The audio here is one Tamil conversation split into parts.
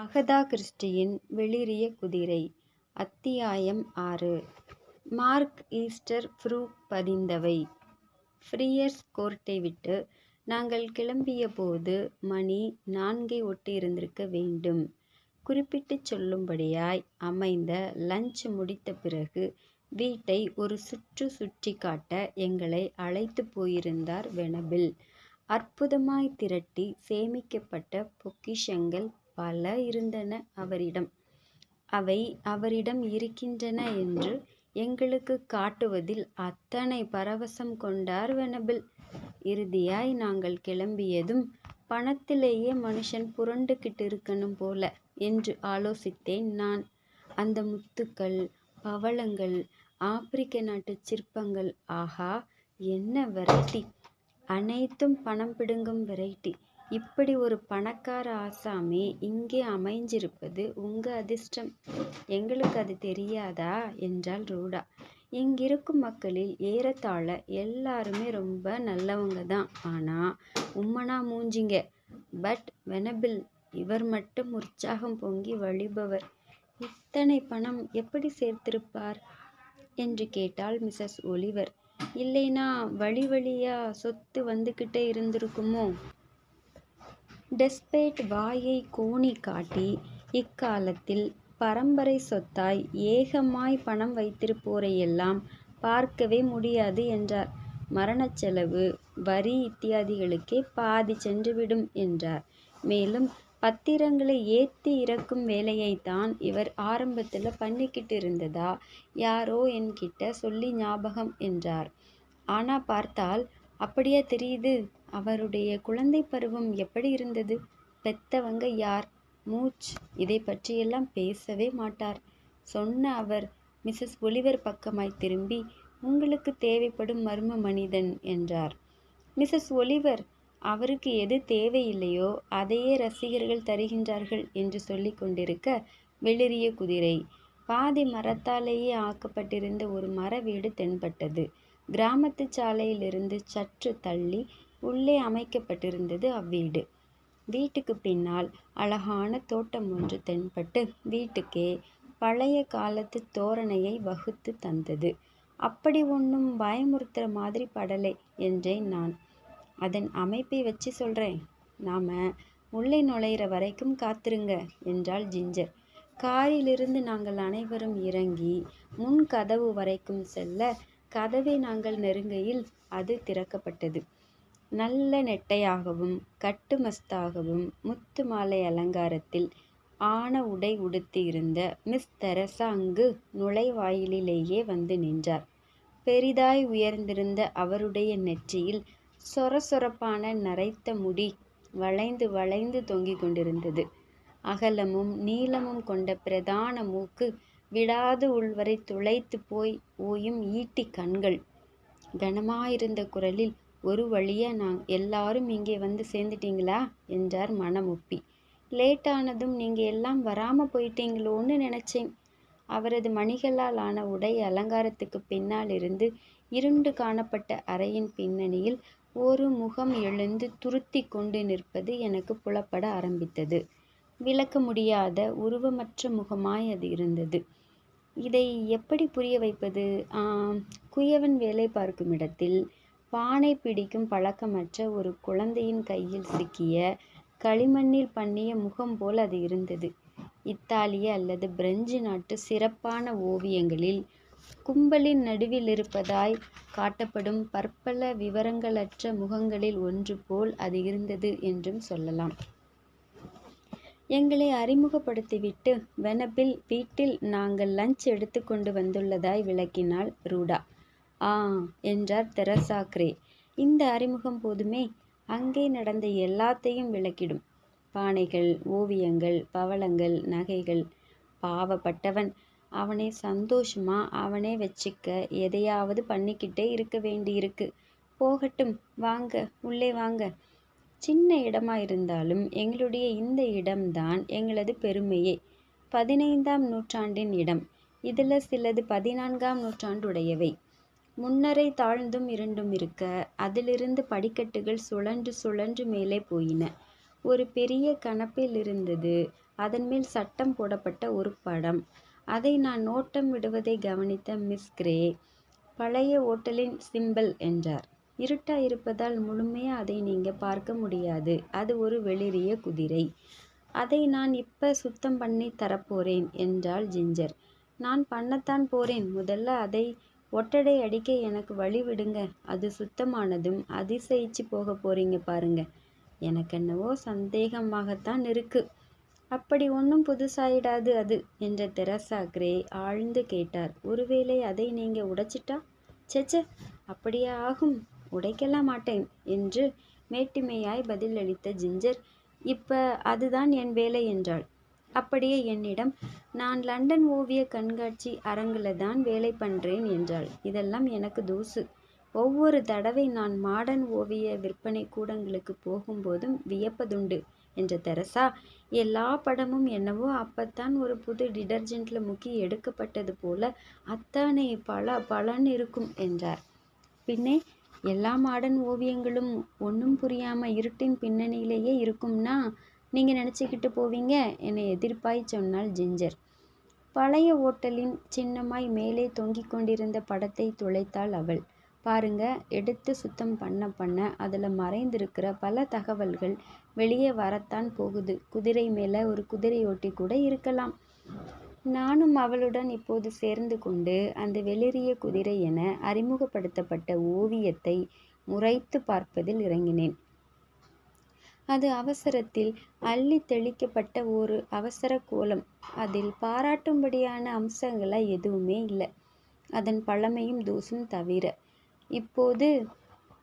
அகதா கிறிஸ்டியின் வெளிரிய குதிரை அத்தியாயம் ஆறு மார்க் ஈஸ்டர் ஃப்ரூக் பதிந்தவை ஃப்ரீயர்ஸ் கோர்ட்டை விட்டு நாங்கள் கிளம்பியபோது மணி நான்கை ஒட்டி இருந்திருக்க வேண்டும். குறிப்பிட்டுச் சொல்லும்படியாய் அமைந்த லஞ்ச் முடித்த பிறகு வீட்டை ஒரு சுற்று சுற்றி காட்ட எங்களை அழைத்துப் போயிருந்தார் வெனபில். அற்புதமாய் திரட்டி சேமிக்கப்பட்ட பொக்கிஷங்கள் பல இருந்தன அவரிடம். அவை அவரிடம் இருக்கின்றன என்று எங்களுக்கு காட்டுவதில் அத்தனை பரவசம் கொண்டார் வெனபில். இறுதியாய் நாங்கள் கிளம்பியதும் பணத்திலேயே மனுஷன் புரண்டுகிட்டிருக்கணும் போல என்று ஆலோசித்தேன் நான். அந்த முத்துக்கள், பவளங்கள், ஆப்பிரிக்க நாட்டுச் சிற்பங்கள் ஆஹா என்ன வெரைட்டி. அனைத்தும் பணம் பிடுங்கும் வெரைட்டி. இப்படி ஒரு பணக்கார ஆசாமி இங்கே அமைஞ்சிருப்பது உங்க அதிர்ஷ்டம். எங்களுக்கு அது தெரியாதா? என்றாள் ரூடா. இங்கிருக்கும் மக்களில் ஏறத்தாழ எல்லாருமே ரொம்ப நல்லவங்க தான் ஆனால் உம்மனா மூஞ்சிங்க. பட் வெனபில் இவர் மட்டும் உற்சாகம் பொங்கி வழிபவர். இத்தனை பணம் எப்படி சேர்த்திருப்பார்? என்று கேட்டாள் மிஸ்ஸஸ் ஒலிவர். இல்லைனா வழி வழியா சொத்து வந்துக்கிட்டே இருந்திருக்குமோ? டெஸ்பேட் வாயை கோணி காட்டி இக்காலத்தில் பரம்பரை சொத்தாய் ஏகமாய் பணம் வைத்திருப்போரையெல்லாம் பார்க்கவே முடியாது என்றார். மரணச் செலவு, வரி இத்தியாதிகளுக்கே பாதி சென்றுவிடும் என்றார். மேலும் பத்திரங்களை ஏற்றி இறக்கும் வேலையைத்தான் இவர் ஆரம்பத்தில் பண்ணிக்கிட்டு இருந்ததா யாரோ என்கிட்ட சொல்லி ஞாபகம் என்றார். ஆனால் பார்த்தால் அப்படியா தெரியுது? அவருடைய குழந்தை பருவம் எப்படி இருந்தது? பெத்தவங்க யார்? மூச் இதை பற்றியெல்லாம் பேசவே மாட்டார். சொன்ன அவர் மிஸ்ஸஸ் ஒலிவர் பக்கமாய் திரும்பி உங்களுக்கு தேவைப்படும் மர்ம மனிதன் என்றார். மிஸ்ஸஸ் ஒலிவர் அவருக்கு எது தேவையில்லையோ அதையே ரசிகர்கள் தருகின்றார்கள் என்று சொல்லி கொண்டிருக்க வெளிறிய குதிரை. பாதி மரத்தாலேயே ஆக்கப்பட்டிருந்த ஒரு மர வீடு தென்பட்டது. கிராமத்து சாலையிலிருந்து சற்று தள்ளி உள்ளே அமைக்கப்பட்டிருந்தது அவ்வீடு. வீட்டுக்கு பின்னால் அழகான தோட்டம் ஒன்று தென்பட்டு வீட்டுக்கே பழைய காலத்து தோரணையை வகுத்து தந்தது. அப்படி ஒன்றும் பயமுறுத்துகிற மாதிரி படலை என்றேன் நான். அதன் அமைப்பை வச்சு சொல்கிறேன் நாம் உள்ளே நுழையிற வரைக்கும் காத்திருங்க என்றாள் ஜிஞ்சர். காரிலிருந்து நாங்கள் அனைவரும் இறங்கி முன் கதவு வரைக்கும் செல்ல கதவை நாங்கள் நெருங்கையில் அது திறக்கப்பட்டது. நல்ல நெட்டையாகவும் கட்டுமஸ்தாகவும் முத்து மாலை அலங்காரத்தில் ஆன உடை உடுத்தியிருந்த மிஸ் தெரசா அங்கு நுழைவாயிலிலேயே வந்து நின்றார். பெரிதாய் உயர்ந்திருந்த அவருடைய நெற்றியில் சொர சொரப்பான நரைத்த முடி வளைந்து வளைந்து தொங்கிக் கொண்டிருந்தது. அகலமும் நீளமும் கொண்ட பிரதான மூக்கு விடாது உள்வரை துளைத்து போய் ஓயும் ஈட்டி கண்கள். கனமாயிருந்த குரலில் ஒரு வழியாக நாங் எல்லாரும் இங்கே வந்து சேர்ந்துட்டீங்களா? என்றார் மனமொப்பி. லேட்டானதும் நீங்கள் எல்லாம் வராமல் போயிட்டீங்களோன்னு நினச்சேன் அவரது மணிகளால் ஆன உடை அலங்காரத்துக்கு பின்னால் இருந்து இருண்டு காணப்பட்ட அறையின் பின்னணியில் ஒரு முகம் எழுந்து துருத்தி கொண்டு நிற்பது எனக்கு புலப்பட ஆரம்பித்தது. விளக்க முடியாத உருவமற்ற முகமாய் அது இருந்தது. இதை எப்படி புரிய வைப்பது? குயவன் வேலை பார்க்கும் இடத்தில் பானை பிடிக்கும் பழக்கமற்ற ஒரு குழந்தையின் கையில் சிக்கிய களிமண்ணில் பண்ணிய முகம் போல் அது இருந்தது. இத்தாலிய அல்லது பிரெஞ்சு நாட்டு சிறப்பான ஓவியங்களில் கும்பலின் நடுவில் இருப்பதாய் காட்டப்படும் பற்பல விவரங்களற்ற முகங்களில் ஒன்று போல் அது இருந்தது என்றும் சொல்லலாம். எங்களை அறிமுகப்படுத்திவிட்டு வெனபில் வீட்டில் நாங்கள் லஞ்ச் எடுத்துக்கொண்டு வந்துள்ளதாய் விளக்கினாள் ரூடா. ஆ என்றார் தெரசாக்ரே இந்த அறிமுகம் போதுமே அங்கே நடந்த எல்லாத்தையும் விளக்கிடும். பானைகள், ஓவியங்கள், பவளங்கள், நகைகள். பாவப்பட்டவன் அவனை சந்தோஷமா அவனே வச்சிக்க எதையாவது பண்ணிக்கிட்டே இருக்க வேண்டியிருக்கு. போகட்டும் வாங்க உள்ளே வாங்க. சின்ன இடமா இருந்தாலும் எங்களுடைய இந்த இடம்தான் எங்களது பெருமையே. பதினைந்தாம் நூற்றாண்டின் இடம். இதில் சிலது பதினான்காம் நூற்றாண்டுடையவை. முன்னரை தாழ்ந்தும் இருண்டும் இருக்க அதிலிருந்து படிக்கட்டுகள் சுழன்று சுழன்று மேலே போயின. ஒரு பெரிய கணப்பிலிருந்தது அதன் மேல் சட்டம் போடப்பட்ட ஒரு படம். அதை நான் நோட்டம் விடுவதை கவனித்த மிஸ் கிரே பழைய ஓட்டலின் சிம்பல் என்றார். இருட்டா இருப்பதால் முழுமையா அதை நீங்க பார்க்க முடியாது. அது ஒரு வெளிரிய குதிரை. அதை நான் இப்ப சுத்தம் பண்ணி தரப்போறேன் என்றாள் ஜிஞ்சர். நான் பண்ணத்தான் போறேன். முதல்ல அதை ஒட்டடை அடிக்க எனக்கு வழி விடுங்க. அது சுத்தமானதும் அதிசயிச்சு போக போறீங்க பாருங்க. எனக்கென்னவோ சந்தேகமாகத்தான் இருக்கு. அப்படி ஒன்றும் புதுசாயிடாது அது என்ற தெரசா கிரே ஆழ்ந்து கேட்டார். ஒருவேளை அதை நீங்க உடைச்சிட்டா? ச்சே அப்படியே ஆகும். உடைக்கலாம் மாட்டேன் என்று மேட்டிமையாய் பதிலளித்த ஜிஞ்சர் இப்ப அதுதான் என் வேலை என்றாள். அப்படியே என்னிடம் நான் லண்டன் ஓவிய கண்காட்சி அரங்குல தான் வேலை பண்ணுறேன் என்றாள். இதெல்லாம் எனக்கு தூசு. ஒவ்வொரு தடவை நான் மாடர்ன் ஓவிய விற்பனை கூடங்களுக்கு போகும்போதும் வியப்பதுண்டு என்ற தெரசா எல்லா படமும் என்னவோ அப்பத்தான் ஒரு புது டிடர்ஜென்ட்ல முக்கி எடுக்கப்பட்டது போல அத்தனை பல பலன் இருக்கும் என்றார். பின்னே எல்லா மாடர்ன் ஓவியங்களும் ஒன்றும் புரியாமல் இருட்டின் பின்னணியிலேயே இருக்கும்னா நீங்கள் நினச்சிக்கிட்டு போவீங்க என எதிர்ப்பாய் சொன்னாள் ஜிஞ்சர். பழைய ஓட்டலின் சின்னமாய் மேலே தொங்கிக் கொண்டிருந்த படத்தை துளைத்தாள் அவள். பாருங்க எடுத்து சுத்தம் பண்ண பண்ண அதில் மறைந்திருக்கிற பல தகவல்கள் வெளியே வரத்தான் போகுது. குதிரை மேலே ஒரு குதிரையோட்டி கூட இருக்கலாம். நானும் அவளுடன் இப்போது சேர்ந்து கொண்டு அந்த வெளிரிய குதிரை என அறிமுகப்படுத்தப்பட்ட ஓவியத்தை முறைத்து பார்ப்பதில் இறங்கினேன். அது அவசரத்தில் அள்ளி தெளிக்கப்பட்ட ஒரு அவசர கோலம். அதில் பாராட்டும்படியான அம்சங்களா எதுவுமே இல்லை. அதன் பழமையும் தூசும் தவிர. இப்போது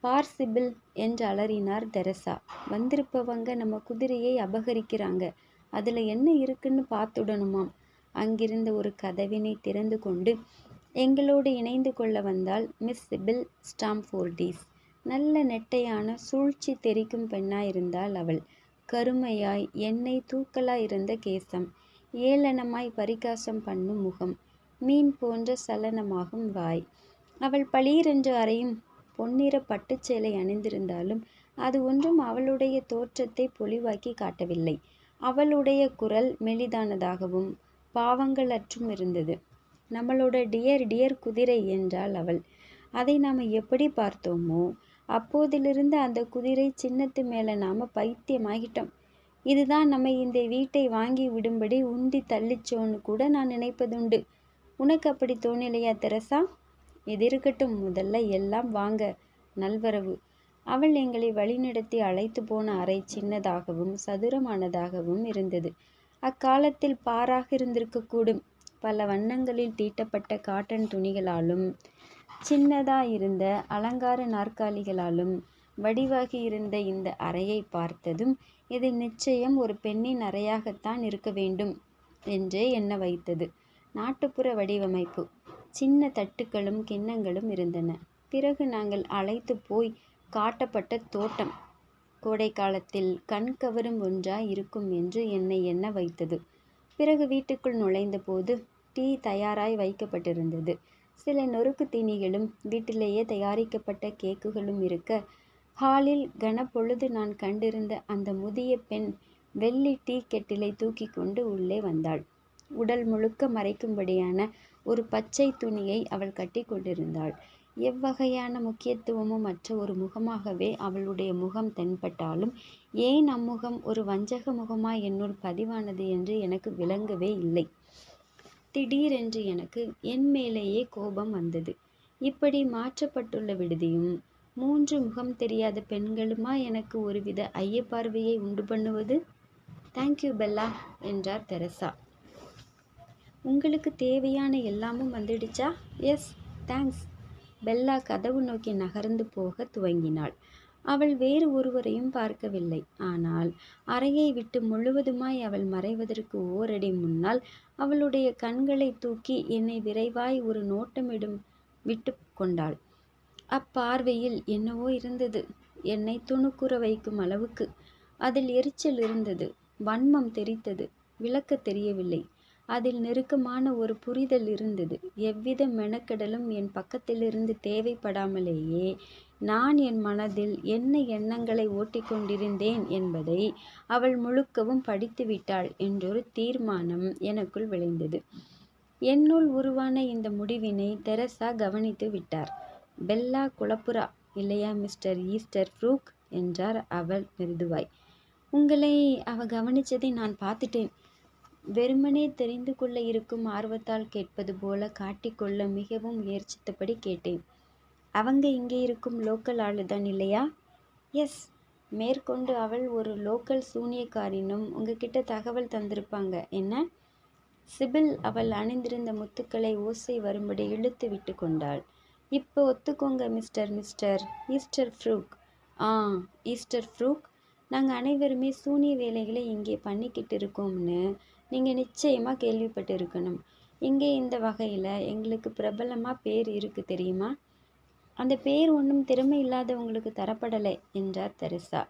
பார்சிபிள் என்று அலறினார் தெரசா. வந்திருப்பவங்க நம்ம குதிரையை அபகரிக்கிறாங்க. அதில் என்ன இருக்குன்னு பார்த்துடணுமாம். அங்கிருந்த ஒரு கதவினை திறந்து கொண்டு எங்களோடு இணைந்து கொள்ள வந்தால் மிஸ் சிபில் ஸ்டாம்ஃபோர்டீஸ். நல்ல நெட்டையான சூழ்ச்சி தெரிக்கும் பெண்ணாயிருந்தாள் அவள். கருமையாய் எண்ணெய் தூக்கலாய் இருந்த கேசம். ஏளனமாய் பரிகாசம் பண்ணும் முகம். மீன் போன்ற சலனமாகும் வாய். அவள் பளீரென்று அறையும் பொன்னிற பட்டுச்சேலை அணிந்திருந்தாலும் அது ஒன்றும் அவளுடைய தோற்றத்தை பொலிவாக்கி காட்டவில்லை. அவளுடைய குரல் மெலிதானதாகவும் பாவங்கள் அற்றும் இருந்தது. நம்மளோட டியர் டியர் குதிரை என்றாள் அவள். அதை நாம் எப்படி பார்த்தோமோ அப்போதிலிருந்து அந்த குதிரை சின்னத்து மேலே நாம் பைத்தியமாகிட்டோம். இதுதான் நம்ம இந்த வீட்டை வாங்கி விடும்படி உந்தி தள்ளிச்சோன்னு கூட நான் நினைப்பதுண்டு. உனக்கு அப்படி தோணலையா தெரசா? இது இருக்கட்டும் முதல்ல எல்லாம் வாங்க நல்வரவு. அவள் எங்களை வழிநடத்தி அழைத்து போன அறை சின்னதாகவும் சதுரமானதாகவும் இருந்தது. அக்காலத்தில் பாராக இருந்திருக்கக்கூடும். பல வண்ணங்களில் தீட்டப்பட்ட காட்டன் துணிகளாலும் சின்னதாக இருந்த அலங்கார நாற்காலிகளாலும் வடிவாகி இருந்த இந்த அறையை பார்த்ததும் இது நிச்சயம் ஒரு பெண்ணின் அறையாகத்தான் இருக்க வேண்டும் என்றே எண்ண வைத்தது. நாட்டுப்புற வடிவமைப்பு. சின்ன தட்டுக்களும் கிண்ணங்களும் இருந்தன. பிறகு நாங்கள் அழைத்து போய் காட்டப்பட்ட தோட்டம். கோடை காலத்தில் கண் கவரும் ஒன்றாய் இருக்கும் என்று என்னை எண்ண வைத்தது. பிறகு வீட்டுக்குள் நுழைந்த போது டீ தயாராய் வைக்கப்பட்டிருந்தது. சில நொறுக்கு தீனிகளும் வீட்டிலேயே தயாரிக்கப்பட்ட கேக்குகளும் இருக்க ஹாலில் கனப்பொழுது நான் கண்டிருந்த அந்த முதிய பெண் வெள்ளி டீ கெட்டிலை தூக்கி கொண்டு உள்ளே வந்தாள். உடல் முழுக்க மறைக்கும்படியான ஒரு பச்சை துணியை அவள் கட்டி கொண்டிருந்தாள். எவ்வகையான முக்கியத்துவமும் அற்ற ஒரு முகமாகவே அவளுடைய முகம் தென்பட்டாலும் ஏன் அம்முகம் ஒரு வஞ்சக முகமாய் என்னுள் பதிவானது என்று எனக்கு விளங்கவே இல்லை. திடீரென்று எனக்கு என் மேலேயே கோபம் வந்தது. இப்படி மாற்றப்பட்டுள்ள விடுதியும் மூன்று முகம் தெரியாத பெண்களுமா எனக்கு ஒருவித ஐயப்பார்வையை உண்டு பண்ணுவது? தேங்க்யூ பெல்லா என்றார் தெரசா. உங்களுக்கு தேவையான எல்லாமும் வந்துடுச்சா? எஸ் தேங்க்ஸ் பெல்லா கதவு நோக்கி நகர்ந்து போக துவங்கினாள். அவள் வேறு ஒருவரையும் பார்க்கவில்லை. ஆனால் அறையை விட்டு முழுவதுமாய் அவள் மறைவதற்கு ஓரடி முன்னால் அவளுடைய கண்களை தூக்கி என்னை விரைவாய் ஒரு நோட்டமிடும் விட்டு கொண்டாள். அப்பார்வையில் என்னவோ இருந்தது. என்னை துணுக்குற வைக்கும் அளவுக்கு. அதில் எரிச்சல் இருந்தது. வன்மம் தெரித்தது. விளக்க தெரியவில்லை. அதில் நெருக்கமான ஒரு புரிதல் இருந்தது. எவ்வித மெனக்கெடலும் என் பக்கத்திலிருந்து தேவைப்படாமலேயே நான் என் மனதில் என்ன எண்ணங்களை ஓட்டிக்கொண்டிருந்தேன் என்பதை அவள் முழுக்கவும் படித்துவிட்டாள் என்றொரு தீர்மானம் எனக்குள் விளைந்தது. என்னுள் உருவான இந்த முடிவினை தெரசா கவனித்து விட்டார். பெல்லா குலப்புரா இல்லையா மிஸ்டர் ஈஸ்டர் ஃப்ரூக் என்றார் அவள் மிருதுவாய். உங்களை அவ கவனிச்சதை நான் பார்த்துட்டேன் வெறுமனே தெரிந்து கொள்ள இருக்கும் ஆர்வத்தால் கேட்பது போல காட்டிக் கொள்ள மிகவும் முயற்சித்தபடி கேட்டேன். அவங்க இங்கே இருக்கும் லோக்கல் ஆளுதான் இல்லையா? எஸ். மேற்கொண்டு அவள் ஒரு லோக்கல் சூனியக்காரினும் உங்ககிட்ட தகவல் தந்திருப்பாங்க என்ன? சிபில் அவள் அணிந்திருந்த முத்துக்களை ஓசை வரும்படி இழுத்து விட்டு கொண்டாள். இப்போ ஒத்துக்கோங்க மிஸ்டர் மிஸ்டர் ஈஸ்டர் ஃப்ரூக் ஆ ஈஸ்டர் ஃப்ரூக் நாங்கள் அனைவருமே சூனிய வேலைகளை இங்கே பண்ணிக்கிட்டு இருக்கோம்னு நீங்கள் நிச்சயமாக கேள்விப்பட்டிருக்கணும். இங்கே இந்த வகையில் எங்களுக்கு பிரபலமாக பேர் இருக்குது தெரியுமா? அந்த பேர் ஒன்றும் திறமை இல்லாதவங்களுக்கு தரப்படலை என்றார் தெரசா.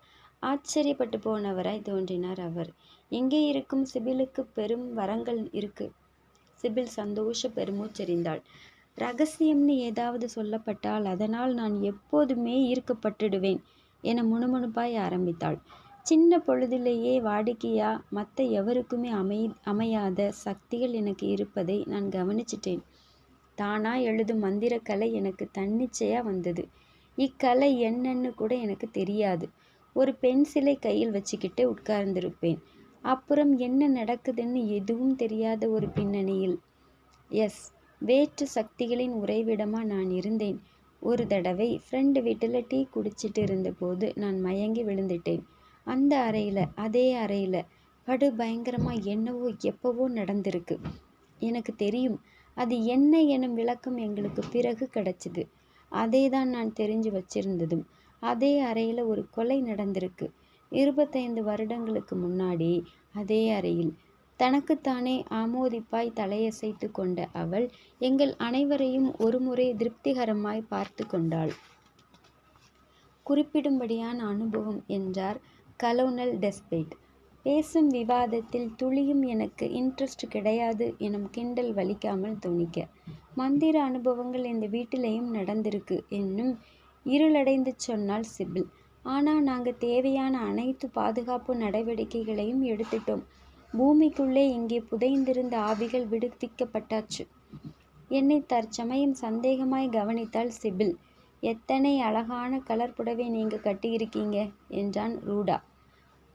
ஆச்சரியப்பட்டு போனவராய் தோன்றினார் அவர். இங்கே இருக்கும் சிபிலுக்கு பெரும் வரங்கள் இருக்கு. சிபில் சந்தோஷ பெருமூச்செறிந்தாள். ரகசியம்னு ஏதாவது சொல்லப்பட்டால் அதனால் நான் எப்போதுமே ஈர்க்கப்பட்டுடுவேன் என முணுமுணுப்பாய் ஆரம்பித்தாள். சின்ன பொழுதிலேயே வாடிக்கையா மற்ற எவருக்குமே அமை அமையாத சக்திகள் எனக்கு இருப்பதை நான் கவனிச்சிட்டேன். தானா எழுதும் மந்திரக்கலை எனக்கு தன்னிச்சையாக வந்தது. இக்கலை என்னன்னு கூட எனக்கு தெரியாது. ஒரு பென்சிலை கையில் வச்சுக்கிட்டு உட்கார்ந்திருப்பேன். அப்புறம் என்ன நடக்குதுன்னு எதுவும் தெரியாத ஒரு பின்னணியில். எஸ். வேற்று சக்திகளின் உறைவிடமாக நான் இருந்தேன். ஒரு தடவை ஃப்ரெண்டு வீட்டில் டீ குடிச்சிட்டு இருந்தபோது நான் மயங்கி விழுந்துட்டேன். அந்த அறையில் அதே அறையில் படு பயங்கரமாக என்னவோ எப்பவோ நடந்திருக்கு. எனக்கு தெரியும். அது என்ன எனும் விளக்கம் எங்களுக்கு பிறகு கிடைச்சிது அதே தான் நான் தெரிஞ்சு வச்சிருந்ததும். அதே அறையில் ஒரு கொலை நடந்திருக்கு. இருபத்தைந்து வருடங்களுக்கு முன்னாடி அதே அறையில். தனக்குத்தானே ஆமோதிப்பாய் தலையசைத்து கொண்ட அவள் எங்கள் அனைவரையும் ஒருமுறை திருப்திகரமாய் பார்த்து கொண்டாள். குறிப்பிடும்படியான அனுபவம் என்றார் கலோனல் டெஸ்பெட். பேசும் விவாதத்தில் துளியும் எனக்கு இன்ட்ரெஸ்ட் கிடையாது எனும் கிண்டல் வலிக்காமல் துணிக்க மந்திர அனுபவங்கள் இந்த வீட்டிலையும் நடந்திருக்கு என்னும் இருளடைந்து சொன்னால் சிபில். ஆனால் நாங்கள் தேவையான அனைத்து பாதுகாப்பு நடவடிக்கைகளையும் எடுத்துட்டோம். பூமிக்குள்ளே இங்கே புதைந்திருந்த ஆவிகள் விடுவிக்கப்பட்டாச்சு. என்னை தற்சமயம் சந்தேகமாய் கவனித்தாள் சிபில். எத்தனை அழகான கலர் புடவை நீங்கள் கட்டியிருக்கீங்க என்றான் ரூடா.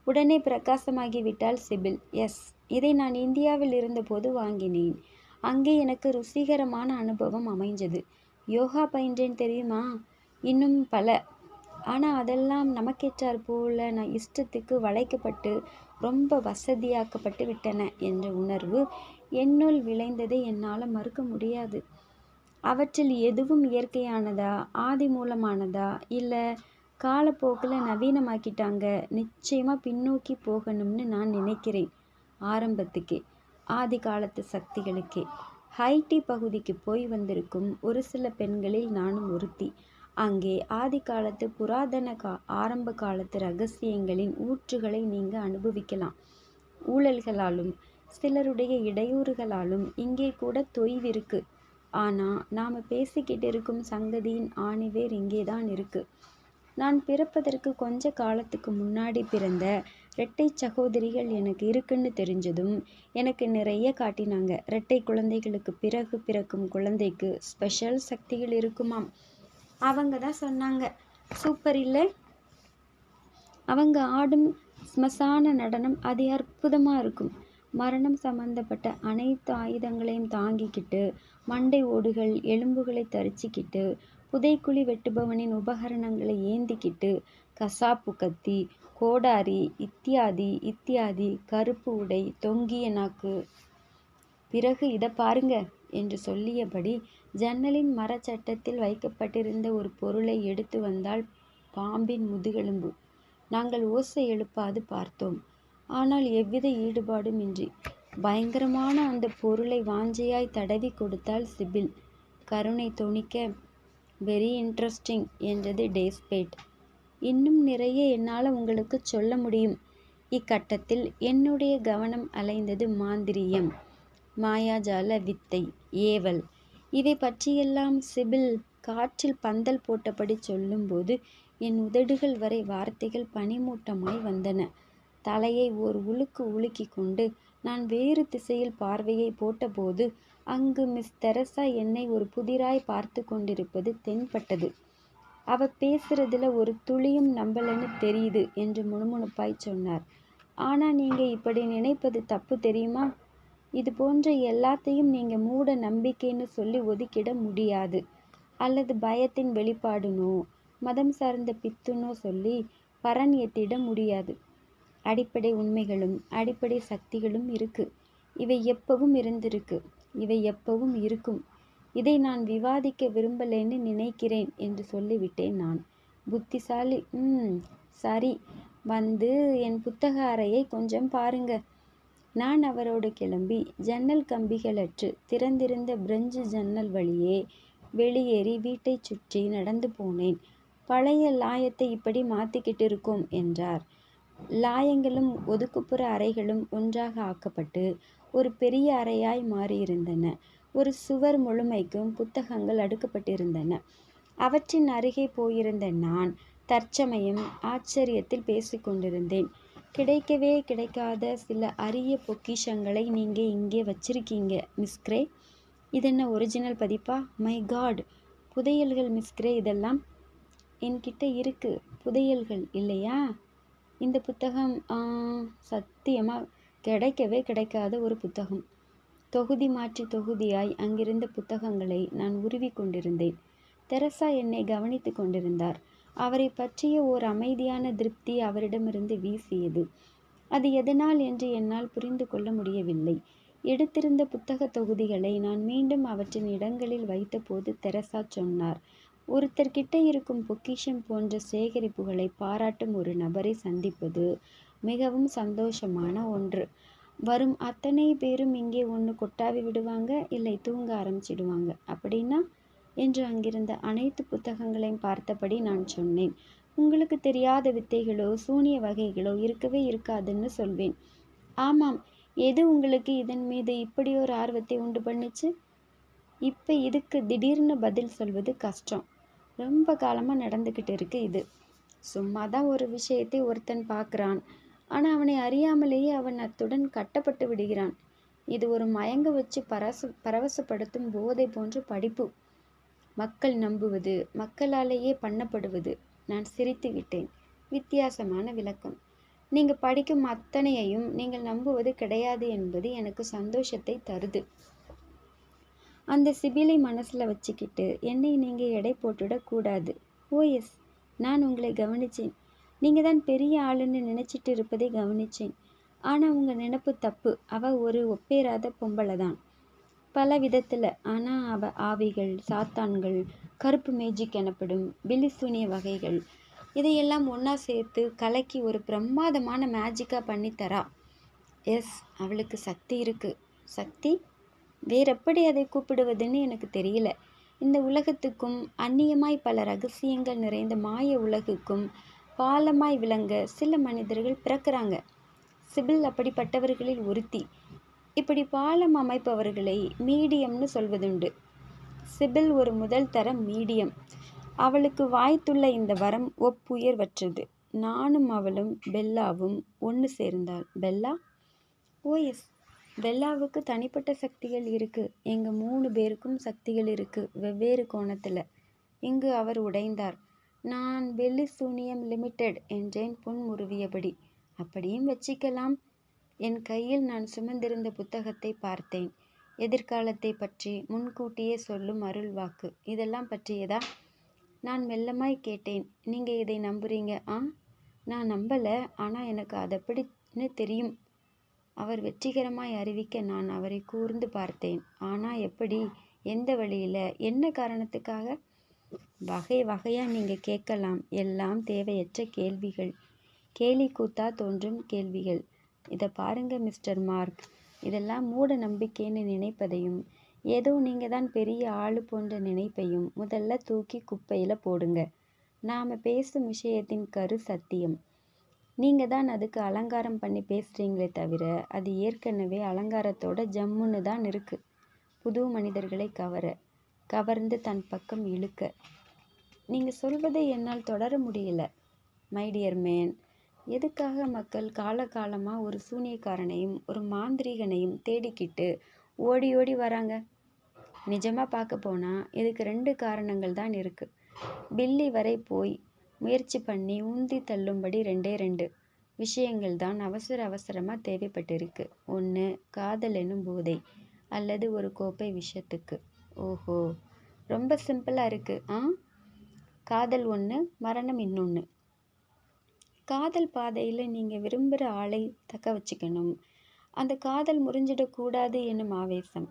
உடனே பிரகாசமாகிவிட்டாள் சிபில். எஸ். இதை நான் இந்தியாவில் இருந்தபோது வாங்கினேன். அங்கே எனக்கு ருசிகரமான அனுபவம் அமைஞ்சது. யோகா பயின்றேன் தெரியுமா? இன்னும் பல. ஆனால் அதெல்லாம் நமக்கேற்றார் போல நான் இஷ்டத்துக்கு வளைக்கப்பட்டு ரொம்ப வசதியாக்கப்பட்டு விட்டன என்ற உணர்வு என்னுள் விளைந்ததை என்னால் மறுக்க முடியாது. அவற்றில் எதுவும் இயற்கையானதா ஆதி மூலமானதா இல்லை காலப்போக்கில் நவீனமாக்கிட்டாங்க நிச்சயமா பின்னோக்கி போகணும்னு நான் நினைக்கிறேன். ஆரம்பத்துக்கே. ஆதி காலத்து சக்திகளுக்கே. ஹைட்டி பகுதிக்கு போய் வந்திருக்கும் ஒரு சில பெண்களில் நானும் ஒருத்தி. அங்கே ஆதி காலத்து புராதன கா ஆரம்ப காலத்து ரகசியங்களின் ஊற்றுகளை நீங்கள் அனுபவிக்கலாம். ஊழல்களாலும் சிலருடைய இடையூறுகளாலும் இங்கே கூட தொய்விருக்கு. நாம் நாம பேசிக்கிட்டிருக்கும் சங்கதியின் ஆணிவேர் இங்கேதான் இருக்கு. நான் பிறப்பதற்கு கொஞ்ச காலத்துக்கு முன்னாடி பிறந்த ரெட்டை சகோதரிகள் எனக்கு இருக்குன்னு தெரிஞ்சதும் எனக்கு நிறைய காட்டினாங்க. ரெட்டை குழந்தைகளுக்கு பிறகு பிறக்கும் குழந்தைக்கு ஸ்பெஷல் சக்திகள் இருக்குமாம். அவங்க தான் சொன்னாங்க. சூப்பர் இல்லை அவங்க ஆடும் ஸ்மசான நடனம் அது அற்புதமா இருக்கும். மரணம் சம்பந்தப்பட்ட அனைத்து ஆயுதங்களையும் தாங்கிக்கிட்டு மண்டை ஓடுகள் எலும்புகளை தரிச்சுக்கிட்டு புதைக்குழி வெட்டுபவனின் உபகரணங்களை ஏந்திக்கிட்டு கசாப்பு கத்தி கோடாரி இத்தியாதி இத்தியாதி கருப்பு உடை தொங்கிய நாக்கு. பிறகு இதை பாருங்க என்று சொல்லியபடி ஜன்னலின் மரச்சட்டத்தில் வைக்கப்பட்டிருந்த ஒரு பொருளை எடுத்து வந்தால் பாம்பின் முதுகெலும்பு. நாங்கள் ஓசை எழுப்பாது பார்த்தோம். ஆனால் எவ்வித ஈடுபாடும் இன்றி பயங்கரமான அந்த பொருளை வாஞ்சையாய் தடவிக் கொடுத்தாள் சிபில். கருணை துணிக்க வெரி இன்ட்ரெஸ்டிங் என்றது டேஸ்பேட் இன்னும் நிறைய என்னால் உங்களுக்கு சொல்ல முடியும். இக்கட்டத்தில் என்னுடைய கவனம் அலைந்தது மாந்திரியம். மாயாஜால வித்தை ஏவல். இதை பற்றியெல்லாம் சிபில் காற்றில் பந்தல் போட்டபடி சொல்லும்போது என் உதடுகள் வரை வார்த்தைகள் பனிமூட்டமாய் வந்தன. தலையை ஓர் உலுக்கு உலுக்கிக் கொண்டு நான் வேறு திசையில் பார்வையை போட்டபோது அங்கு மிஸ் தெரசா என்னை ஒரு புதிராய் பார்த்து கொண்டிருப்பது தென்பட்டது. அவ பேசுறதுல ஒரு துளியும் நம்பலன்னு தெரியுது என்று முணுமுணுப்பாய் சொன்னார். ஆனா நீங்க இப்படி நினைப்பது தப்பு தெரியுமா? இது போன்ற எல்லாத்தையும் நீங்க மூட நம்பிக்கைன்னு சொல்லி ஒதுக்கிட முடியாது. அல்லது பயத்தின் வெளிப்பாடுனோ மதம் சார்ந்த பித்துனோ சொல்லி பரன் எத்திட முடியாது. அடிப்படை உண்மைகளும் அடிப்படை சக்திகளும் இருக்கு. இவை எப்பவும் இருந்திருக்கு. இவை எப்பவும் இருக்கும். இதை நான் விவாதிக்க விரும்பலேன்னு நினைக்கிறேன் என்று சொல்லிவிட்டேன் நான். புத்திசாலி ம் சரி. வந்து என் புத்தக அறையை கொஞ்சம் பாருங்க. நான் அவரோடு கிளம்பி ஜன்னல் கம்பிகளற்று திறந்திருந்த பிரெஞ்சு ஜன்னல் வழியே வெளியேறி வீட்டை சுற்றி நடந்து போனேன். பழைய லாயத்தை இப்படி மாத்திக்கிட்டு இருக்கோம் என்றார். லாயங்களும் ஒதுக்குப்புற அறைகளும் ஒன்றாக ஆக்கப்பட்டு ஒரு பெரிய அறையாய் மாறியிருந்தன. ஒரு சுவர் முழுமைக்கும் புத்தகங்கள் அடுக்கப்பட்டிருந்தன. அவற்றின் அருகே போயிருந்த நான் தற்சமயம் ஆச்சரியத்தில் பேசிக்கொண்டிருந்தேன் கிடைக்கவே கிடைக்காத சில அரிய பொக்கிஷங்களை நீங்கள் இங்கே வச்சிருக்கீங்க மிஸ்கிரே இதென்ன ஒரிஜினல் பதிப்பா? மை காட் புதையல்கள் மிஸ்கிரே இதெல்லாம் என்கிட்ட இருக்கு. புதையல்கள் இல்லையா? இந்த புத்தகம் சத்தியமாக கிடைக்கவே கிடைக்காத ஒரு புத்தகம். தொகுதி மாற்றி தொகுதியாய் அங்கிருந்த புத்தகங்களை நான் உருவி கொண்டிருந்தேன். தெரசா என்னை கவனித்து கொண்டிருந்தார். அவரை பற்றிய ஓர் அமைதியான திருப்தி அவரிடமிருந்து வீசியது. அது எதனால் என்று என்னால் புரிந்து கொள்ள முடியவில்லை. எடுத்திருந்த புத்தக தொகுதிகளை நான் மீண்டும் அவற்றின் இடங்களில் வைத்தபோது தெரசா சொன்னார் ஒருத்தர்கிட்ட இருக்கும் பொக்கிஷம் போன்ற சேகரிப்புகளை பாராட்டும் ஒரு நபரை சந்திப்பது மிகவும் சந்தோஷமான ஒன்று. வரும் அத்தனை பேரும் இங்கே ஒன்று கொட்டாவி விடுவாங்க இல்லை தூங்க ஆரம்பிச்சிடுவாங்க. அப்படின்னா? என்று அங்கிருந்த அனைத்து புத்தகங்களையும் பார்த்தபடி நான் சொன்னேன். உங்களுக்கு தெரியாத வித்தைகளோ சூனிய வகைகளோ இருக்கவே இருக்காதுன்னு சொல்வேன். ஆமாம் எது உங்களுக்கு இதன் மீது இப்படி ஒரு ஆர்வத்தை உண்டு பண்ணுச்சு? இப்போ இதுக்கு திடீர்னு பதில் சொல்வது கஷ்டம். ரொம்ப காலமாக நடந்துக்கிட்டு இருக்கு இது. சும்மா தான் ஒரு விஷயத்தை ஒருத்தன் பார்க்குறான். ஆனால் அவனை அறியாமலேயே அவன் அத்துடன் கட்டப்பட்டு விடுகிறான். இது ஒரு மயங்க வச்சு பரசு பரவசப்படுத்தும் போதை போன்ற படிப்பு. மக்கள் நம்புவது மக்களாலேயே பண்ணப்படுவது. நான் சிரித்து விட்டேன். வித்தியாசமான விளக்கம். நீங்கள் படிக்கும் அத்தனையையும் நீங்கள் நம்புவது கிடையாது என்பது எனக்கு சந்தோஷத்தை தருது. அந்த சிபிலை மனசில் வச்சுக்கிட்டு என்னை நீங்கள் எடை போட்டுடக்கூடாது ஓ எஸ் நான் உங்களை கவனிச்சேன். நீங்கள் தான் பெரிய ஆளுன்னு நினச்சிட்டு இருப்பதை கவனிச்சேன். ஆனால் உங்கள் நினப்பு தப்பு. அவள் ஒரு ஒப்பேராத பொம்பளை தான் பல விதத்தில். ஆனால் அவள் ஆவிகள் சாத்தான்கள் கருப்பு மேஜிக் எனப்படும் பிலிசூனிய வகைகள். இதையெல்லாம் ஒன்றா சேர்த்து கலக்கி ஒரு பிரமாதமான மேஜிக்காக பண்ணித்தரா? எஸ் அவளுக்கு சக்தி இருக்குது சக்தி? வேறெப்படி அதை கூப்பிடுவதுன்னு எனக்கு தெரியல. இந்த உலகத்துக்கும் அந்நியமாய் பல ரகசியங்கள் நிறைந்த மாய உலகுக்கும் பாலமாய் விளங்க சில மனிதர்கள் பிறக்கிறாங்க. சிபில் அப்படிப்பட்டவர்களில் ஒருத்தி. இப்படி பாலம் அமைப்பவர்களை மீடியம்னு சொல்வதுண்டு. சிபில் ஒரு முதல் தர மீடியம். அவளுக்கு வாய்த்துள்ள இந்த வரம் ஒப்புயர்வற்றது. நானும் அவளும் பெல்லாவும் ஒன்று சேர்ந்தாள். பெல்லா? ஓ எஸ். பெல்லாவுக்கு தனிப்பட்ட சக்திகள் இருக்குது எங்கள் மூணு பேருக்கும் சக்திகள் இருக்குது வெவ்வேறு கோணத்தில். இங்கு அவர் உடைந்தார். நான் பெல்லிசூனியம் லிமிடெட் என்றேன் புன்முறுவியபடி அப்படியும் வச்சிக்கலாம். என் கையில் நான் சுமந்திருந்த புத்தகத்தை பார்த்தேன். எதிர்காலத்தை பற்றி முன்கூட்டியே சொல்லும் அருள் வாக்கு. இதெல்லாம் பற்றியதா? நான் மெல்லமாய் கேட்டேன். நீங்கள் இதை நம்புறீங்க? ஆ? நான் நம்பலை. ஆனால் எனக்கு அது எப்படின்னு தெரியும். அவர் வெற்றிகரமாய் அறிவிக்க நான் அவரை கூர்ந்து பார்த்தேன். ஆனால் எப்படி? எந்த வழியில்? என்ன காரணத்துக்காக? வகை வகையாக நீங்கள் கேட்கலாம். எல்லாம் தேவையற்ற கேள்விகள். கேலி கூத்தா தோன்றும் கேள்விகள். இதை பாருங்க மிஸ்டர் மார்க். இதெல்லாம் மூட நம்பிக்கைன்னு நினைப்பதையும் ஏதோ நீங்கள் தான் பெரிய ஆளு போன்ற நினைப்பையும் முதல்ல தூக்கி குப்பையில் போடுங்க. நாம் பேசும் விஷயத்தின் கரு சத்தியம். நீங்கள் தான் அதுக்கு அலங்காரம் பண்ணி பேசுகிறீங்களே தவிர அது ஏற்கனவே அலங்காரத்தோட ஜம்முன்னு தான் இருக்குது புது மனிதர்களை கவர. கவர்ந்து தன் பக்கம் இழுக்க. நீங்கள் சொல்வதை என்னால் தொடர முடியல மை டியர் மேன். எதுக்காக மக்கள் காலகாலமாக ஒரு சூனியக்காரனையும் ஒரு மாந்திரீகனையும் தேடிக்கிட்டு ஓடி ஓடி வராங்க? நிஜமாக பார்க்க போனால் இதுக்கு ரெண்டு காரணங்கள் தான் இருக்குது பில்லி வரை போய் முயற்சி பண்ணி உந்தி தள்ளும்படி ரெண்டே ரெண்டு. விஷயங்கள் தான் அவசர அவசரமாக தேவைப்பட்டிருக்கு. ஒன்று காதல் எனும் போதை அல்லது ஒரு கோப்பை விஷத்துக்கு. ஓஹோ. ரொம்ப சிம்பிளாக இருக்குது ஆ? காதல் ஒன்று மரணம் இன்னொன்று காதல் பாதையில் நீங்கள் விரும்புகிற ஆளை தக்க வச்சுக்கணும். அந்த காதல் முறிஞ்சிடக்கூடாது என்னும் ஆவேசம்.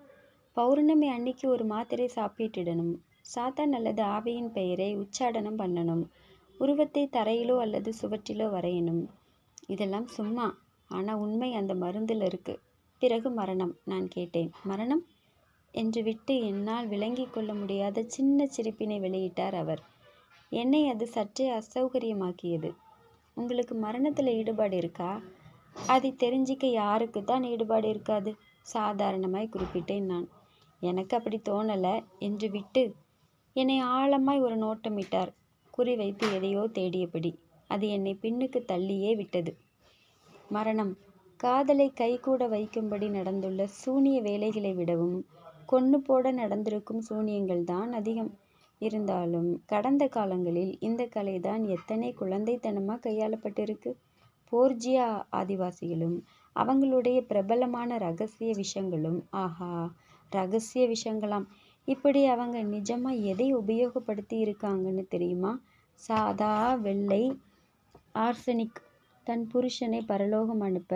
பௌர்ணமி அன்னைக்கு ஒரு மாத்திரை சாப்பிட்டுடணும். சாத்தான் அல்லது ஆவியின் பெயரை உச்சாடனம் பண்ணணும். உருவத்தை தரையிலோ அல்லது சுவற்றிலோ வரையணும். இதெல்லாம் சும்மா. ஆனால் உண்மை அந்த மருந்தில் இருக்குது பிறகு மரணம் நான் கேட்டேன். மரணம்? என்று விட்டு என்னால் விளங்கிக் கொள்ள முடியாத சின்ன சிரிப்பினை வெளியிட்டார் அவர். என்னை அது சற்றே அசௌகரியமாக்கியது. உங்களுக்கு மரணத்தில் ஈடுபாடு இருக்கா? அதை தெரிஞ்சிக்க யாருக்கு தான் ஈடுபாடு இருக்காது. சாதாரணமாய் குறிப்பிட்டேன் நான். எனக்கு அப்படி தோணலை என்று விட்டு என்னை ஆழமாய் ஒரு நோட்டமிட்டார். குறிவைத்து எதையோ தேடியபடி அது என்னை பின்னுக்கு தள்ளியே விட்டது. மரணம். காதலை கைகூட வைக்கும்படி நடந்துள்ள சூனிய வேலைகளை விடவும் கொன்று போட நடந்திருக்கும் சூனியங்கள் தான் அதிகம். இருந்தாலும் கடந்த காலங்களில் இந்த கலை தான் எத்தனை குழந்தைத்தனமாக கையாளப்பட்டிருக்கு. போர்ஜியா ஆதிவாசிகளும் அவங்களுடைய பிரபலமான ரகசிய விஷங்களும் ஆஹா ரகசிய விஷங்களாம் இப்படி அவங்க நிஜமாக எதை உபயோகப்படுத்தி இருக்காங்கன்னு தெரியுமா? சாதா வெள்ளை ஆர்சனிக். தன் புருஷனை பரலோகம் அனுப்ப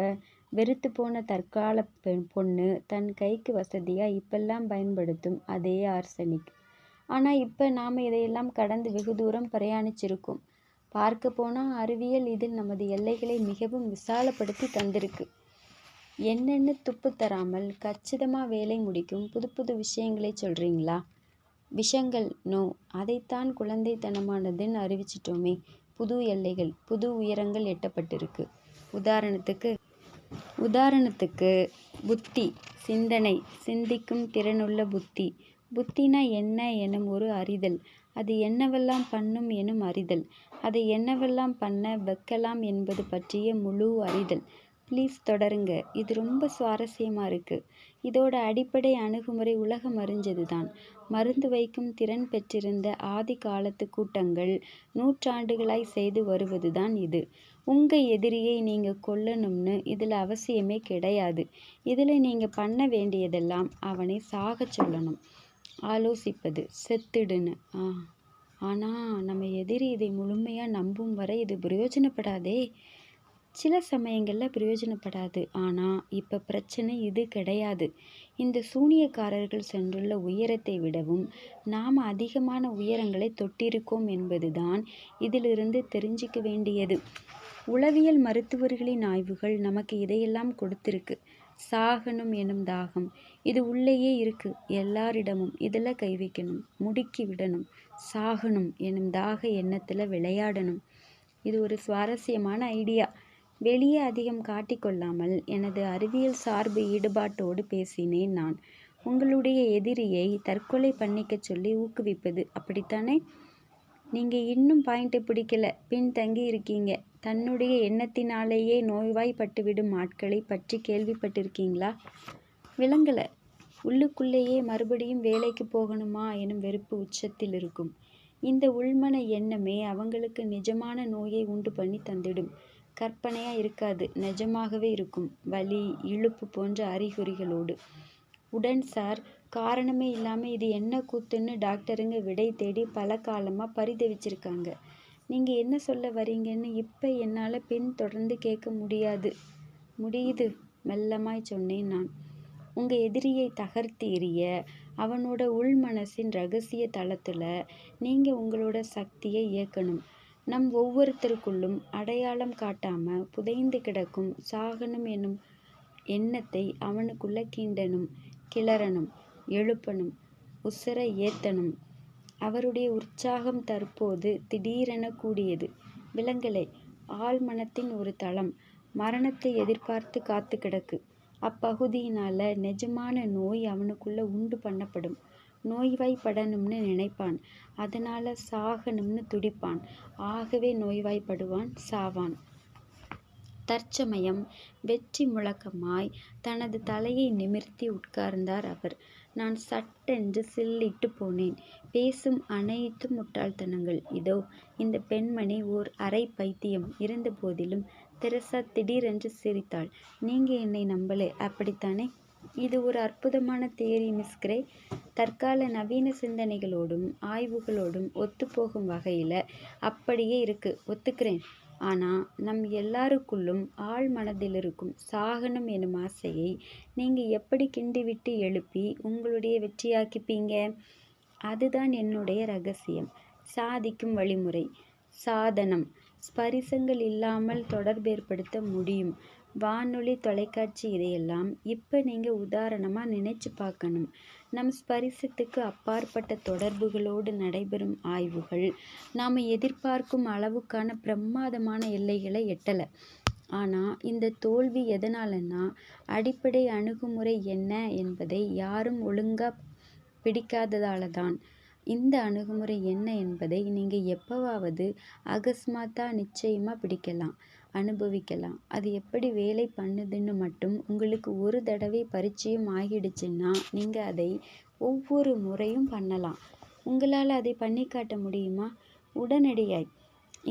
வெறுத்து போன தற்கால பெண் பொண்ணு தன் கைக்கு வசதியாக இப்பெல்லாம் பயன்படுத்தும் அதே ஆர்சனிக். ஆனால் இப்போ நாம் இதையெல்லாம் கடந்து வெகு தூரம் பிரயாணிச்சிருக்கோம். பார்க்க போனால் அறிவியல் இதில் நமது எல்லைகளை மிகவும் விசாலப்படுத்தி தந்திருக்கு. என்னென்னு துப்பு தராமல் கச்சிதமாக வேலை முடிக்கும் புது புது விஷயங்களை சொல்கிறீங்களா விஷங்கள் நோ அதைத்தான் குழந்தைத்தனமானதுன்னு அறிவிச்சிட்டோமே. புது எல்லைகள் புது உயரங்கள் எட்டப்பட்டிருக்கு. உதாரணத்துக்கு உதாரணத்துக்கு புத்தி சிந்தனை சிந்திக்கும் திறனுள்ள புத்தி. புத்தினா என்ன எனும் ஒரு அறிதல். அது என்னவெல்லாம் பண்ணும் எனும் அறிதல். அதை என்னவெல்லாம் பண்ண வைக்கலாம் என்பது பற்றிய முழு அறிதல். ப்ளீஸ் தொடருங்க. இது ரொம்ப சுவாரஸ்யமாக இருக்குது இதோட அடிப்படை அணுகுமுறை உலகம் அறிஞ்சது தான் மருந்து வைக்கும் திறன் பெற்றிருந்த ஆதி காலத்து கூட்டங்கள் நூற்றாண்டுகளாய் செய்து வருவது தான் இது. உங்கள் எதிரியை நீங்கள் கொல்லணும்னு இதில் அவசியமே கிடையாது. இதில் நீங்கள் பண்ண வேண்டியதெல்லாம் அவனை சாகச் சொல்லணும். ஆலோசிப்பது செத்துடுன்னு. ஆ ஆனால் நம்ம எதிரி இதை முழுமையாக நம்பும் வரை இது பிரயோஜனப்படாதே. சில சமயங்களில் பிரயோஜனப்படாது. ஆனால் இப்போ பிரச்சனை இது கிடையாது. இந்த சூனியக்காரர்கள் சென்றுள்ள உயரத்தை விடவும் நாம் அதிகமான உயரங்களை தொட்டிருக்கோம் என்பதுதான் இதிலிருந்து தெரிஞ்சுக்க வேண்டியது. உளவியல் மருத்துவர்களின் ஆய்வுகள் நமக்கு இதையெல்லாம் கொடுத்திருக்கு. சாகணும் எனும் தாகம். இது உள்ளேயே இருக்கு. எல்லாரிடமும் இதில் கை வைக்கணும். முடுக்கி விடணும். சாகணும் எனும் தாக எண்ணத்தில் விளையாடணும். இது ஒரு சுவாரஸ்யமான ஐடியா. வெளியே அதிகம் காட்டிக்கொள்ளாமல் எனது அறிவியல் சார்பு ஈடுபாட்டோடு பேசினேன் நான். உங்களுடைய எதிரியை தற்கொலை பண்ணிக்க சொல்லி ஊக்குவிப்பது அப்படித்தானே? நீங்கள் இன்னும் பாயிண்ட்டை பிடிக்கல. பின்தங்கி இருக்கீங்க தன்னுடைய எண்ணத்தினாலேயே நோய்வாய்ப்பட்டுவிடும் ஆட்களை பற்றி கேள்விப்பட்டிருக்கீங்களா? விளங்கலை உள்ளுக்குள்ளேயே மறுபடியும் வேலைக்கு போகணுமா எனும் வெறுப்பு உச்சத்தில் இருக்கும். இந்த உள்மன எண்ணமே அவங்களுக்கு நிஜமான நோயை உண்டு பண்ணி தந்திடும். கற்பனையா இருக்காது நிஜமாகவே இருக்கும். வலி இழுப்பு போன்ற அறிகுறிகளோடு. உடன் சார் காரணமே இல்லாமல் இது என்ன கூத்துன்னு டாக்டருங்க விடை தேடி பல காலமாக பரிதவிச்சிருக்காங்க. நீங்கள் என்ன சொல்ல வரீங்கன்னு இப்போ என்னால் பின் தொடர்ந்து கேட்க முடியாது. முடியுது மெல்லமாய் சொன்னேன் நான். உங்கள் எதிரியை தகர்த்து எறிய அவனோட உள் மனசின் ரகசிய தளத்தில் நீங்கள் உங்களோட சக்தியை இயக்கணும். நம் ஒவ்வொருத்தருக்குள்ளும் அடையாளம் காட்டாமல் புதைந்து கிடக்கும் சாகணும் எனும் எண்ணத்தை அவனுக்குள்ள கிண்டணும் கிளறணும் எழுப்பணும் உசுர ஏத்தணும். அவருடைய உற்சாகம் தற்போது திடீரென கூடியது விலங்கலை ஆழ்மனத்தின் ஒரு தளம் மரணத்தை எதிர்பார்த்து காத்து கிடக்கு. அப்பகுதியினால நெஜமான நோய் அவனுக்குள்ள உண்டு பண்ணப்படும். நோய்வாய்ப்படணும்னு நினைப்பான். அதனால சாகணும்னு துடிப்பான். ஆகவே நோய்வாய்ப்படுவான். சாவான். தற்சமயம் வெற்றி முழக்கமாய் தனது தலையை நிமிர்த்தி உட்கார்ந்தார் அவர். நான் சட்டென்று சில்லிட்டு போனேன். பேசும் அனைத்தும் முட்டாள்தனங்கள். இதோ. இந்த பெண்மணி ஓர் அரை பைத்தியம். இருந்தபோதிலும் தெரசா திடீரென்று சிரித்தாள். நீங்க என்னை நம்பலை, அப்படித்தானே? இது ஒரு அற்புதமான தேரி மிஸ் கிரே. தற்கால நவீன சிந்தனைகளோடும் ஆய்வுகளோடும் ஒத்துப்போகும் வகையில் அப்படியே இருக்கு. ஒத்துக்கிறேன் ஆனால் நம் எல்லாருக்குள்ளும் இருக்கும் சாகனம் எனும் ஆசையை நீங்கள் எப்படி கிண்டிவிட்டு எழுப்பி உங்களுடைய வெற்றியாக்கிப்பீங்க? அதுதான் என்னுடைய ரகசியம். சாதிக்கும் வழிமுறை. சாதனம். ஸ்பரிசங்கள் இல்லாமல் தொடர்பேற்படுத்த முடியும். வானொலி தொலைக்காட்சி இதையெல்லாம் இப்போ நீங்கள் உதாரணமாக நினைச்சுப் பார்க்கணும். நம் ஸ்பரிசத்துக்கு அப்பாற்பட்ட தொடர்புகளோடு நடைபெறும் ஆய்வுகள் நாம் எதிர்பார்க்கும் அளவுக்கான பிரம்மாதமான எல்லைகளை எட்டலை. ஆனால் இந்த தோல்வி எதனாலன்னா அடிப்படை அணுகுமுறை என்ன என்பதை யாரும் ஒழுங்காக பிடிக்காததால தான் இந்த அணுகுமுறை என்ன என்பதை நீங்கள் எப்பவாவது அகஸ்மாத்தா நிச்சயமாக பிடிக்கலாம். அனுபவிக்கலாம். அது எப்படி வேலை பண்ணுதுன்னு மட்டும் உங்களுக்கு ஒரு தடவை பரிச்சயம் ஆகிடுச்சுன்னா நீங்கள் அதை ஒவ்வொரு முறையும் பண்ணலாம். உங்களால் அதை பண்ணி காட்ட முடியுமா? உடனடியாய்.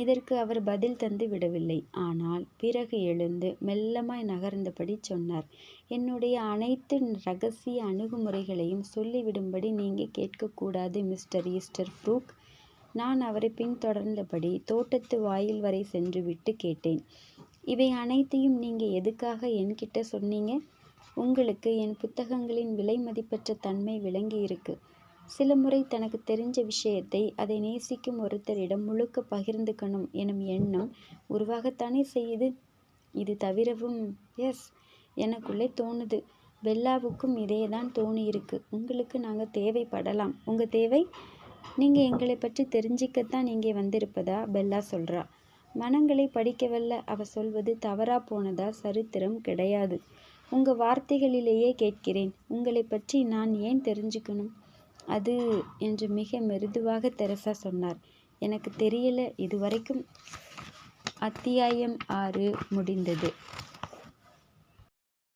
இதற்கு அவர் பதில் தந்து விடவில்லை. ஆனால் பிறகு எழுந்து மெல்லமாய் நகர்ந்தபடி சொன்னார். என்னுடைய அனைத்து ரகசிய அணுகுமுறைகளையும் சொல்லிவிடும்படி நீங்கள் கேட்கக்கூடாது மிஸ்டர் ஈஸ்டர் ஃப்ரூக் நான் அவரை பின்தொடர்ந்தபடி தோட்டத்து வாயில் வரை சென்றுவிட்டுக் கேட்டேன். இவை அனைத்தையும் நீங்கள் எதுக்காக என்கிட்ட சொன்னீங்க? உங்களுக்கு என் புத்தகங்களின் விலை மதிப்பற்ற தன்மை விளங்கி இருக்கு சில முறை தனக்கு தெரிஞ்ச விஷயத்தை அதை நேசிக்கும் ஒருத்தரிடம் முழுக்க பகிர்ந்துக்கணும் எனும் எண்ணம் உருவாகத்தானே செய்யுது. இது தவிரவும் எஸ். எனக்குள்ளே தோணுது. பெல்லாவுக்கும் இதேதான் தோணியிருக்கு. உங்களுக்கு நாங்கள் தேவைப்படலாம். உங்கள் தேவை? நீங்கள் எங்களைப் பற்றி தெரிஞ்சுக்கத்தான் இங்கே வந்திருப்பதா பெல்லா சொல்கிறா மனங்களை படிக்கவல்ல அவ சொல்வது தவறாக போனதா சரித்திரம் கிடையாது. உங்கள் வார்த்தைகளிலேயே கேட்கிறேன். உங்களைப் பற்றி நான் ஏன் தெரிஞ்சுக்கணும்? அது என்று மிக மெருதுவாக தெரசா சொன்னார். எனக்கு தெரியல இதுவரைக்கும். அத்தியாயம் ஆறு முடிந்தது.